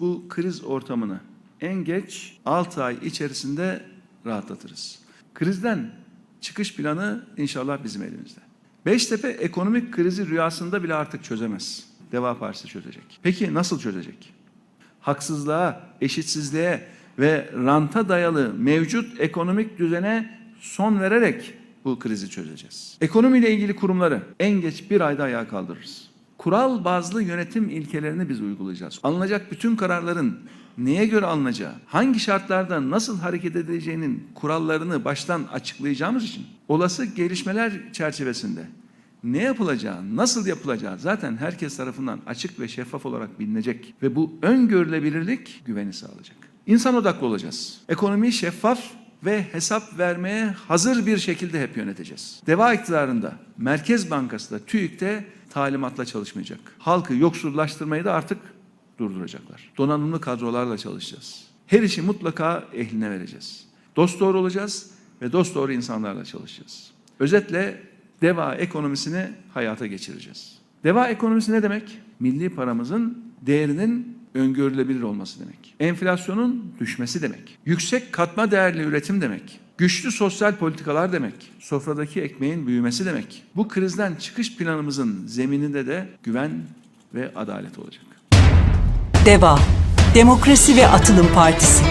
bu kriz ortamını en geç 6 ay içerisinde rahatlatırız. Krizden çıkış planı inşallah bizim elimizde. Beştepe ekonomik krizi rüyasında bile artık çözemez. Deva Partisi çözecek. Peki nasıl çözecek? Haksızlığa, eşitsizliğe ve ranta dayalı mevcut ekonomik düzene son vererek bu krizi çözeceğiz. Ekonomiyle ilgili kurumları en geç bir ayda ayağa kaldırırız. Kural bazlı yönetim ilkelerini biz uygulayacağız. Alınacak bütün kararların neye göre alınacağı, hangi şartlarda nasıl hareket edileceğinin kurallarını baştan açıklayacağımız için olası gelişmeler çerçevesinde ne yapılacağı, nasıl yapılacağı zaten herkes tarafından açık ve şeffaf olarak bilinecek ve bu öngörülebilirlik güveni sağlayacak. İnsan odaklı olacağız. Ekonomiyi şeffaf ve hesap vermeye hazır bir şekilde hep yöneteceğiz. Deva iktidarında, Merkez Bankası da TÜİK'te talimatla çalışmayacak. Halkı yoksullaştırmayı da artık durduracaklar. Donanımlı kadrolarla çalışacağız. Her işi mutlaka ehline vereceğiz. Dost doğru olacağız ve dost doğru insanlarla çalışacağız. Özetle deva ekonomisini hayata geçireceğiz. Deva ekonomisi ne demek? Milli paramızın değerinin öngörülebilir olması demek. Enflasyonun düşmesi demek. Yüksek katma değerli üretim demek. Güçlü sosyal politikalar demek. Sofradaki ekmeğin büyümesi demek. Bu krizden çıkış planımızın zemininde de güven ve adalet olacak. DEVA Demokrasi ve Atılım Partisi